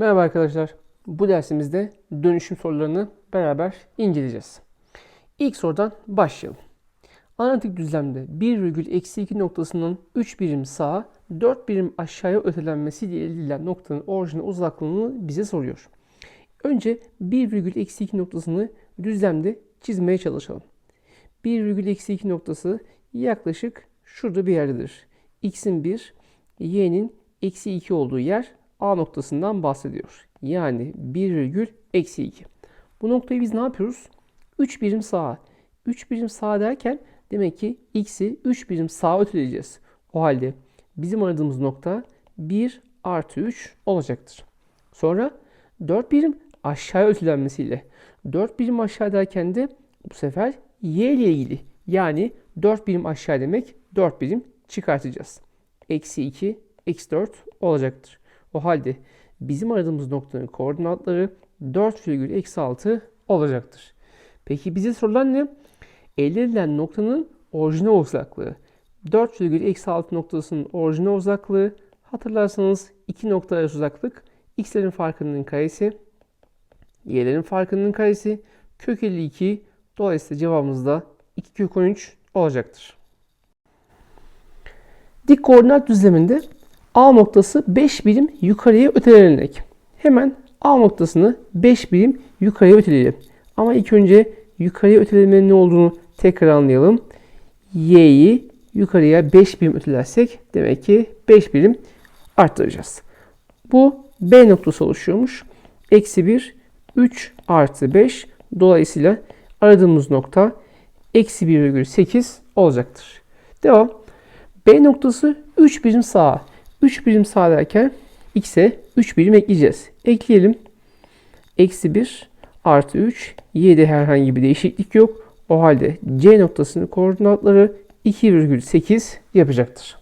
Merhaba arkadaşlar. Bu dersimizde dönüşüm sorularını beraber inceleyeceğiz. İlk sorudan başlayalım. Analitik düzlemde 1 virgül eksi 2 noktasının 3 birim sağa, 4 birim aşağıya ötelenmesiyle elde edilen noktanın orijine uzaklığını bize soruyor. Önce 1 virgül eksi 2 noktasını düzlemde çizmeye çalışalım. 1 virgül eksi 2 noktası yaklaşık şurada bir yerdedir. X'in 1, Y'nin eksi 2 olduğu yer A noktasından bahsediyor. Yani 1 virgül eksi 2. Bu noktayı biz ne yapıyoruz? 3 birim sağa. 3 birim sağa derken demek ki x'i 3 birim sağa öteleyeceğiz. O halde bizim aradığımız nokta 1 artı 3 olacaktır. Sonra 4 birim aşağıya ötelenmesiyle 4 birim aşağı derken de bu sefer y ile ilgili yani 4 birim aşağı demek 4 birim çıkartacağız. Eksi 2, eksi 4 olacaktır. O halde bizim aradığımız noktanın koordinatları 4,-6 olacaktır. Peki bize sorulan ne? Elde edilen noktanın orijinal uzaklığı. 4,-6 noktasının orijinal uzaklığı hatırlarsanız iki nokta arası uzaklık x'lerin farkının karesi, y'lerin farkının karesi kök 52 dolayısıyla cevabımız da 2 kök 13 olacaktır. Dik koordinat düzleminde A noktası 5 birim yukarıya ötelenerek. Hemen A noktasını 5 birim yukarıya öteleyelim. Ama ilk önce yukarıya ötelemenin ne olduğunu tekrar anlayalım. Y'yi yukarıya 5 birim ötelersek demek ki 5 birim arttıracağız. Bu B noktası oluşuyormuş. Eksi 1, 3 artı 5. Dolayısıyla aradığımız nokta eksi 1,8 olacaktır. Devam. B noktası 3 birim sağa. 3 birim sağa derken x'e 3 birim ekleyeceğiz. Ekleyelim. Eksi 1 artı 3. Y'de herhangi bir değişiklik yok. O halde C noktasının koordinatları 2,8 yapacaktır.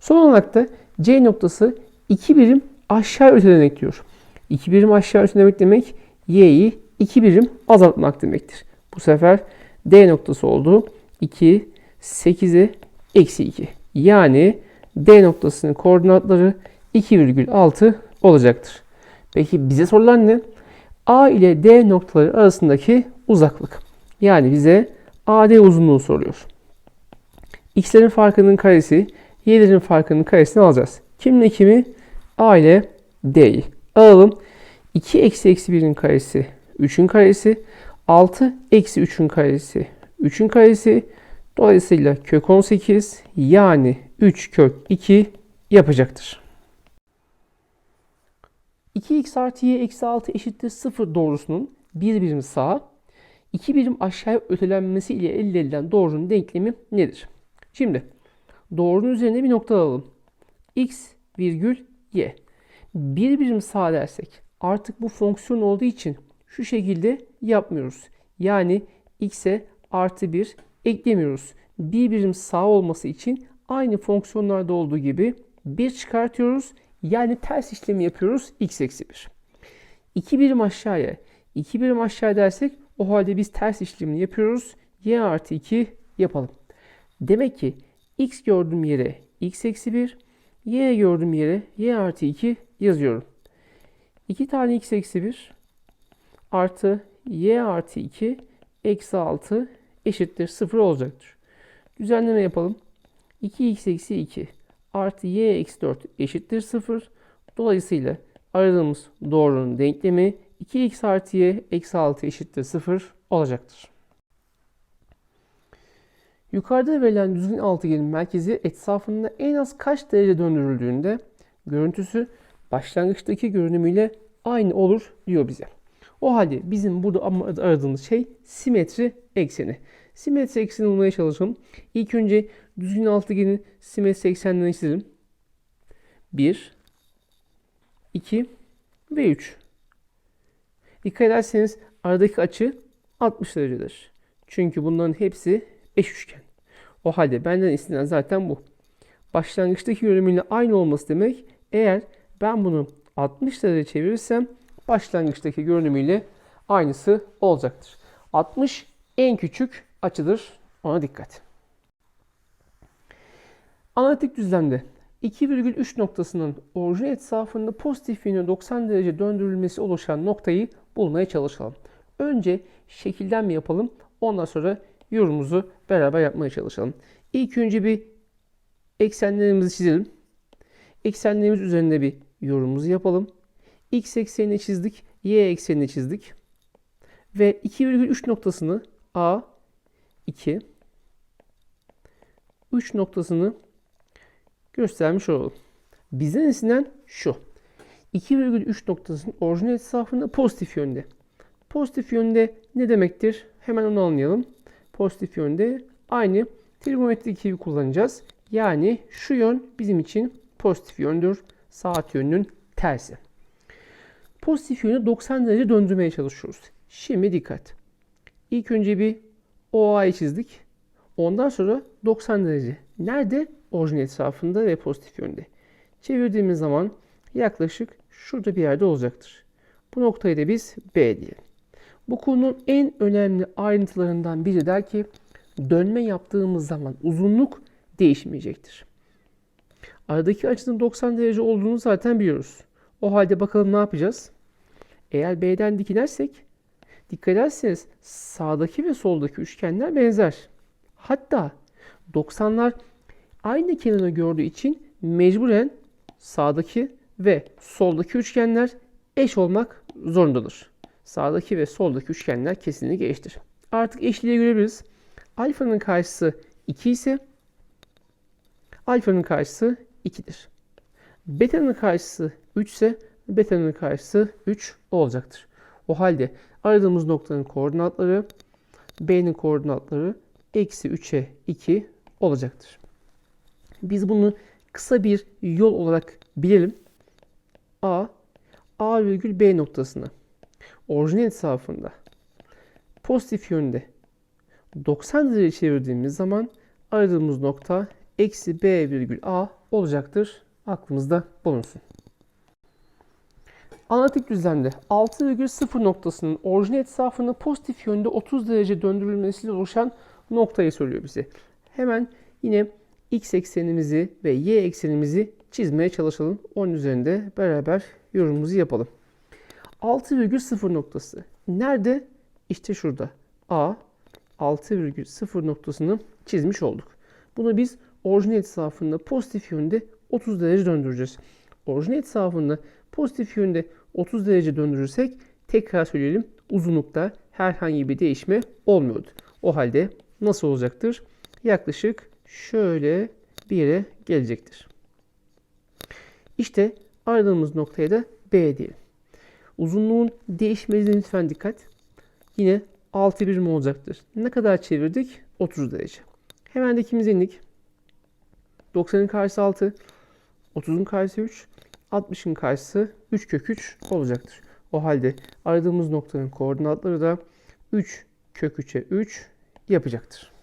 Son olarak da C noktası 2 birim aşağı ötelemek diyor. 2 birim aşağı ötelemek demek Y'yi 2 birim azaltmak demektir. Bu sefer D noktası oldu. 2, 8'e eksi 2. Yani D noktasının koordinatları 2,6 olacaktır. Peki bize sorulan ne? A ile D noktaları arasındaki uzaklık. Yani bize AD uzunluğu soruyor. X'lerin farkının karesi, Y'lerin farkının karesini alacağız. Kimle kimi? A ile D'yi. Alalım. 2 eksi eksi 1'in karesi 3'ün karesi. 6 eksi 3'ün karesi 3'ün karesi. Dolayısıyla kök 18 yani 3 kök 2 yapacaktır. 2x artı y eksi 6 eşittir 0 doğrusunun bir birim sağa, iki birim aşağıya ötelenmesi ile elde edilen doğrunun denklemi nedir? Şimdi doğrunun üzerine bir nokta alalım. x virgül y. Bir birim sağa dersek artık bu fonksiyon olduğu için şu şekilde yapmıyoruz. Yani x'e artı 1 eklemiyoruz. Bir birim sağ olması için aynı fonksiyonlarda olduğu gibi 1 çıkartıyoruz. Yani ters işlemi yapıyoruz x eksi 1. 2 birim aşağıya 2 birim aşağı dersek o halde biz ters işlemini yapıyoruz. y artı 2 yapalım. Demek ki x gördüğüm yere x eksi 1, y gördüğüm yere y artı 2 yazıyorum. 2 tane x eksi 1 artı y artı 2 eksi 6 eşittir 0 olacaktır. Düzenleme yapalım. 2x eksi 2 artı y eksi 4 eşittir 0. Dolayısıyla aradığımız doğrunun denklemi 2x artı y eksi 6 eşittir 0 olacaktır. Yukarıda verilen düzgün altıgenin merkezi etrafında en az kaç derece döndürüldüğünde görüntüsü başlangıçtaki görünümüyle aynı olur diyor bize. O halde bizim burada aradığımız şey simetri ekseni. Simetri ekseni bulmaya çalışalım. İlk önce düzgün altıgenin simetri eksenlerini çizelim. 1, 2 ve 3. Dikkat ederseniz aradaki açı 60 derecedir. Çünkü bunların hepsi eş üçgen. O halde benden istenen zaten bu. Başlangıçtaki görünümüyle aynı olması demek eğer ben bunu 60 derece çevirirsem başlangıçtaki görünümüyle aynısı olacaktır. 60 en küçük açıdır. Ona dikkat. Analitik düzlemde 2,3 noktasının orijin etrafında pozitif yönü 90 derece döndürülmesi oluşan noktayı bulmaya çalışalım. Önce şekilden mi yapalım? Ondan sonra yorumumuzu beraber yapmaya çalışalım. İlk önce bir eksenlerimizi çizelim. Eksenlerimiz üzerinde bir yorumumuzu yapalım. X eksenini çizdik, Y eksenini çizdik. Ve 2,3 noktasını A, 2, 3 noktasını göstermiş olalım. Bizden istenen şu. 2,3 noktasının orijinal etrafında pozitif yönde. Pozitif yönde ne demektir? Hemen onu anlayalım. Pozitif yönde aynı trigonometrik ikiyi kullanacağız. Yani şu yön bizim için pozitif yöndür. Saat yönünün tersi. Pozitif yönü 90 derece döndürmeye çalışıyoruz. Şimdi dikkat. İlk önce bir OA'yı çizdik. Ondan sonra 90 derece. Nerede? Orijin etrafında ve pozitif yönde. Çevirdiğimiz zaman yaklaşık şurada bir yerde olacaktır. Bu noktayı da biz B diyelim. Bu konunun en önemli ayrıntılarından biri der ki dönme yaptığımız zaman uzunluk değişmeyecektir. Aradaki açının 90 derece olduğunu zaten biliyoruz. O halde bakalım ne yapacağız? Eğer B'den dik inersek dikkat ederseniz sağdaki ve soldaki üçgenler benzer. Hatta 90'lar aynı kenarı gördüğü için mecburen sağdaki ve soldaki üçgenler eş olmak zorundadır. Sağdaki ve soldaki üçgenler kesinlikle eşittir. Artık eşliği görebiliriz. Alfanın karşısı 2 ise alfanın karşısı 2'dir. Beta'nın karşısı 3 ise beta'nın karşısı 3 olacaktır. O halde aradığımız noktanın koordinatları B'nin koordinatları eksi 3'e 2 olacaktır. Biz bunu kısa bir yol olarak bilelim. A, A virgül B noktasını orijinal etrafında pozitif yönde 90 derece çevirdiğimiz zaman aradığımız nokta eksi B virgül A olacaktır. Aklımızda bulunsun. Analitik düzlemde 6,0 noktasının orijinal etrafında pozitif yönde 30 derece döndürülmesiyle oluşan noktayı söylüyor bize. Hemen yine x eksenimizi ve y eksenimizi çizmeye çalışalım. Onun üzerinde beraber yorumumuzu yapalım. 6,0 noktası. Nerede? İşte şurada. A 6,0 noktasını çizmiş olduk. Bunu biz orijinal etrafında pozitif yönde 30 derece döndüreceğiz. Orijinal etrafında pozitif yönde 30 derece döndürürsek tekrar söyleyelim uzunlukta herhangi bir değişme olmuyordu. O halde nasıl olacaktır? Yaklaşık şöyle bir yere gelecektir. İşte aradığımız noktaya da B diyelim. Uzunluğun değişmediğine lütfen dikkat. Yine 6 birim olacaktır. Ne kadar çevirdik? 30 derece. Hemen dikimize indik. 90'ın karşısı 6, 30'un karşısı 3, 60'ın karşısı 3 kök 3 olacaktır. O halde aradığımız noktanın koordinatları da 3 kök 3'e 3 yapacaktır.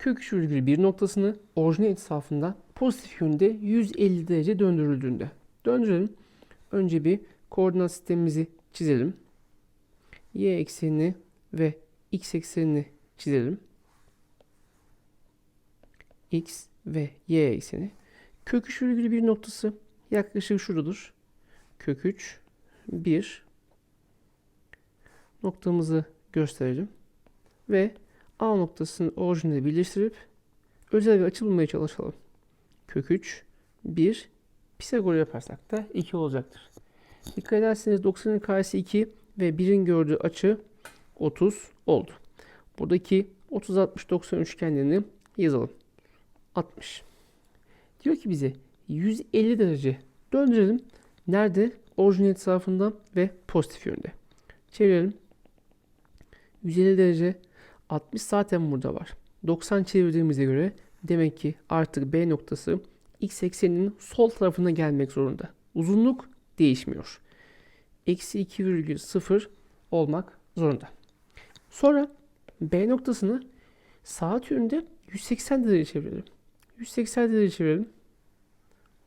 Kök 3 virgül 1 noktasını orijinal etrafında pozitif yönde 150 derece döndürüldüğünde. Döndürelim. Önce bir koordinat sistemimizi çizelim. Y eksenini ve x eksenini çizelim. X ve y ekseni. Kök 3 virgül 1 noktası yaklaşık şuradadır. Kök 3, 1 noktamızı gösterelim. Ve A noktasının orijinini birleştirip özel bir açı bulmaya çalışalım. Kök 3, 1, Pisagor yaparsak da 2 olacaktır. Dikkat ederseniz 90'ın karşısı 2 ve 1'in gördüğü açı 30 oldu. Buradaki 30 60 90 üçgenlerini yazalım. 60. Diyor ki bize 150 derece döndürelim. Nerede? Orijinal etrafında ve pozitif yönde. Çevirelim. 150 derece 60 zaten burada var. 90 çevirdiğimize göre demek ki artık B noktası x ekseninin sol tarafına gelmek zorunda. Uzunluk değişmiyor. Eksi 2,0 olmak zorunda. Sonra B noktasını saat yönünde 180 derece çevirelim. 180 derece çevirelim.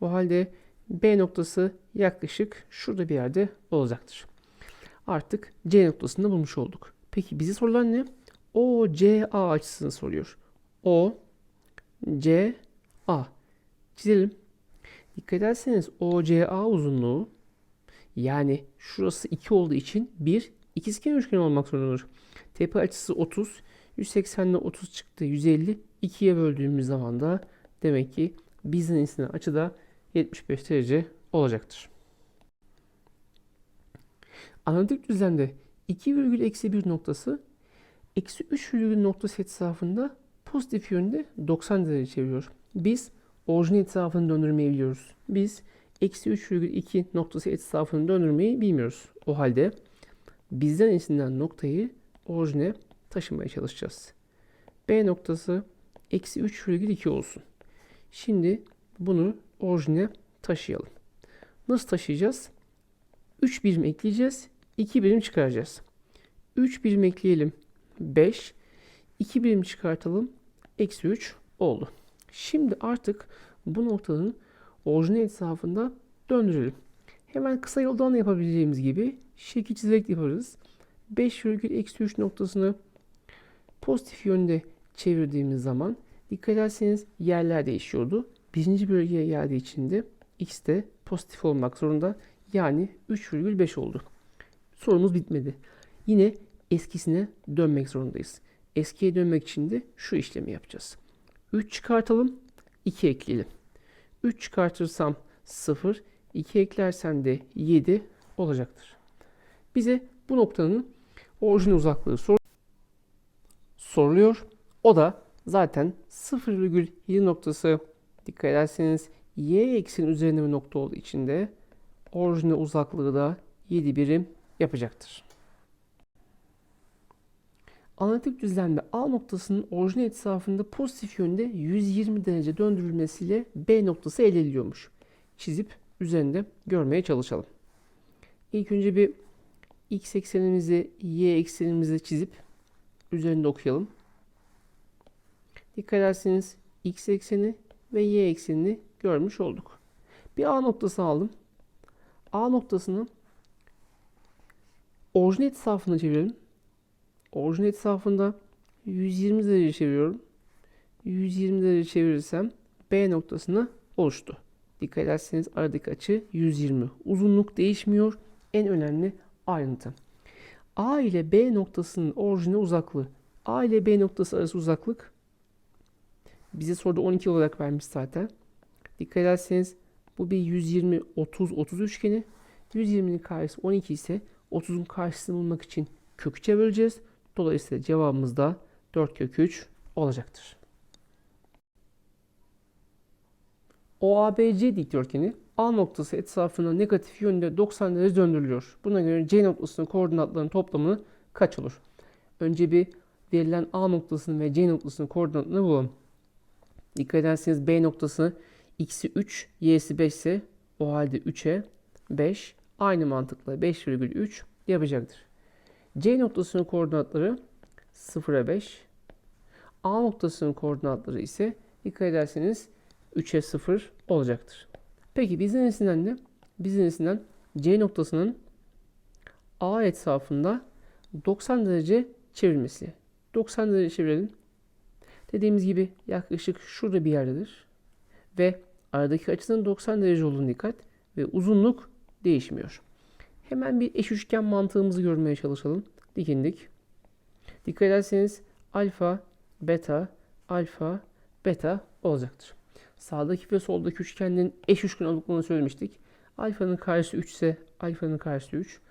O halde B noktası yaklaşık şurada bir yerde olacaktır. Artık C noktasını bulmuş olduk. Peki bizi sorulan ne? O, C, A açısını soruyor. O, C A. Çizelim. Dikkat ederseniz OCA uzunluğu yani şurası 2 olduğu için bir ikizkenar üçgen olmak zorundadır. Tepe açısı 30. 180'den 30 çıktı. 150. 2'ye böldüğümüz zaman da demek ki bizden istenen açı da 75 derece olacaktır. Analitik düzlemde 2 virgül eksi 1 noktası eksi 3 virgül noktası etrafında pozitif yönde 90 derece çeviriyor. Biz orijin etrafını döndürmeyi biliyoruz. Biz eksi 3,2 noktası etrafını döndürmeyi bilmiyoruz. O halde bizden istenilen noktayı orijine taşımaya çalışacağız. B noktası eksi 3,2 olsun. Şimdi bunu orijine taşıyalım. Nasıl taşıyacağız? 3 birim ekleyeceğiz. 2 birim çıkaracağız. 3 birim ekleyelim. 5. 2 birim çıkartalım. Eksi 3 oldu. Şimdi artık bu noktanın orijinal etrafında döndürelim. Hemen kısa yoldan yapabileceğimiz gibi şekil çizerek yaparız. 5 virgül eksi 3 noktasını pozitif yönde çevirdiğimiz zaman dikkat ederseniz yerler değişiyordu. Birinci bölgeye geldiği için de x de pozitif olmak zorunda. Yani 3,5 oldu. Sorumuz bitmedi. Yine eskisine dönmek zorundayız. Eskiye dönmek için de şu işlemi yapacağız. 3 çıkartalım, 2 ekleyelim. 3 çıkartırsam 0, 2 eklersem de 7 olacaktır. Bize bu noktanın orijin uzaklığı sor soruluyor. O da zaten 0,7 noktası dikkat ederseniz y eksenin üzerinde bir nokta olduğu için de orijine uzaklığı da 7 birim yapacaktır. Analitik düzlemde A noktasının orijinal etrafında pozitif yönde 120 derece döndürülmesiyle B noktası elde ediliyormuş. Çizip üzerinde görmeye çalışalım. İlk önce bir x eksenimizi, y eksenimizi çizip üzerinde okuyalım. Dikkat ederseniz x ekseni ve y eksenini görmüş olduk. Bir A noktası aldım. A noktasını orijinal etrafına çevirelim. Orijinal etrafında 120 derece çeviriyorum. 120 derece çevirirsem B noktasını oluştu. Dikkat ederseniz aradaki açı 120. Uzunluk değişmiyor. En önemli ayrıntı. A ile B noktasının orijine uzaklığı. A ile B noktası arası uzaklık bize soruda 12 olarak vermiş zaten. Dikkat ederseniz bu bir 120 30 30 üçgeni. 120'nin karşısı 12 ise 30'un karşısını bulmak için kök 3'e böleceğiz. Dolayısıyla cevabımız da 4 kök 3 olacaktır. OABC dikdörtgeni A noktası etrafına negatif yönde 90 derece döndürülüyor. Buna göre C noktasının koordinatlarının toplamı kaç olur? Önce bir verilen A noktasının ve C noktasının koordinatını bulalım. Dikkat ederseniz B noktası x'i 3, y'si 5 ise o halde 3'e 5 aynı mantıkla 5,3 yapacaktır. C noktasının koordinatları 0'a 5. A noktasının koordinatları ise dikkat ederseniz 3'e 0 olacaktır. Peki bizden istenen ne? Bizden istenen C noktasının A etrafında 90 derece çevirmesi. 90 derece çevirelim. Dediğimiz gibi yaklaşık şurada bir yerdedir. Ve aradaki açının 90 derece olduğunu dikkat ve uzunluk değişmiyor. Hemen bir eş üçgen mantığımızı görmeye çalışalım. Dikindik. Dikkat ederseniz alfa, beta, alfa, beta olacaktır. Sağdaki ve soldaki üçgenin eş üçgen olduklarını söylemiştik. Alfanın karşısı 3 ise alfanın karşısı 3.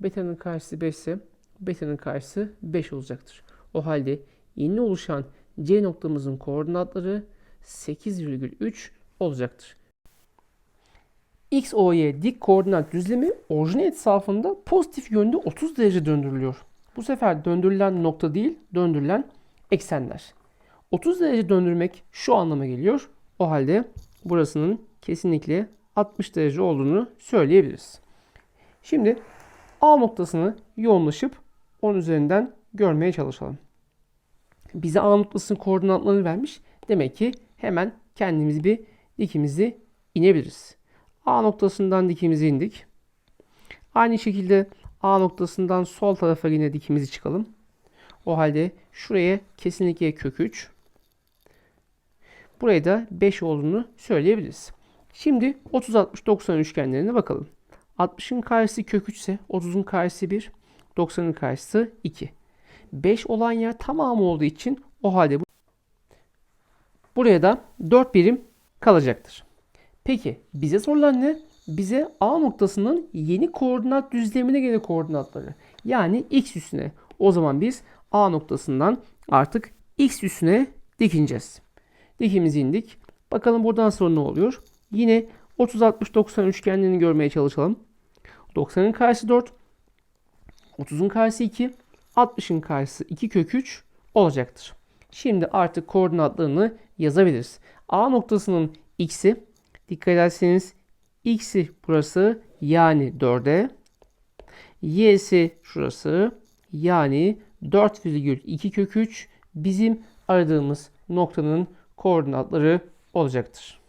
Beta'nın karşısı 5 ise beta'nın karşısı 5 olacaktır. O halde yeni oluşan C noktamızın koordinatları 8,3 olacaktır. X, O, Y dik koordinat düzlemi orijinal etrafında pozitif yönde 30 derece döndürülüyor. Bu sefer döndürülen nokta değil, döndürülen eksenler. 30 derece döndürmek şu anlama geliyor. O halde burasının kesinlikle 60 derece olduğunu söyleyebiliriz. Şimdi A noktasını yoğunlaşıp onun üzerinden görmeye çalışalım. Bize A noktasının koordinatlarını vermiş. Demek ki hemen kendimiz bir dikimizi inebiliriz. A noktasından dikimizi indik. Aynı şekilde A noktasından sol tarafa yine dikimizi çıkalım. O halde şuraya kesinlikle kök 3. Buraya da 5 olduğunu söyleyebiliriz. Şimdi 30 60 90 üçgenlerine bakalım. 60'ın karşısı kök 3 ise 30'un karşısı 1, 90'ın karşısı 2. 5 olan yer tamamı olduğu için o halde bu buraya da 4 birim kalacaktır. Peki bize sorulan ne? Bize A noktasının yeni koordinat düzlemine göre koordinatları. Yani x üstüne. O zaman biz A noktasından artık x üstüne dikineceğiz. Dikimizi indik. Bakalım buradan sonra ne oluyor? Yine 30 60 90 üçgenlerini görmeye çalışalım. 90'ın karşısı 4. 30'un karşısı 2. 60'ın karşısı 2 kök 3 olacaktır. Şimdi artık koordinatlarını yazabiliriz. A noktasının x'i dikkat ederseniz x'i burası yani 4'e. Y'si şurası yani 4,2 kök 3 bizim aradığımız noktanın koordinatları olacaktır.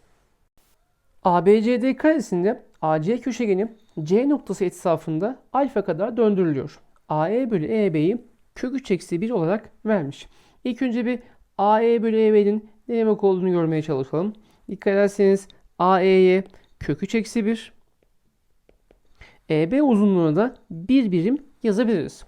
ABCD karesinde AC köşegeni C noktası etrafında alfa kadar döndürülüyor. AE bölü EB'yi kök 3 eksi 1 olarak vermiş. İlk önce bir AE bölü EB'nin ne demek olduğunu görmeye çalışalım. Dikkat ederseniz AE'ye kök 3 eksi 1 EB uzunluğuna da bir birim yazabiliriz.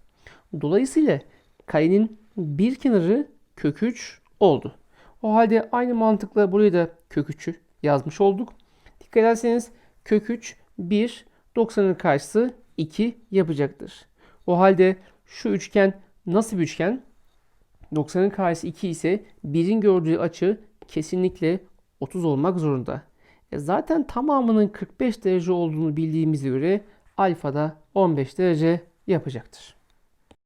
Dolayısıyla karenin bir kenarı kök 3 oldu. O halde aynı mantıkla buraya da kök 3'ü yazmış olduk. Dikkat ederseniz kök 3 1 90'ın karşısı 2 yapacaktır. O halde şu üçgen nasıl bir üçgen? 90'ın karşısı 2 ise 1'in gördüğü açı kesinlikle 30 olmak zorunda. E zaten tamamının 45 derece olduğunu bildiğimize göre alfa da 15 derece yapacaktır.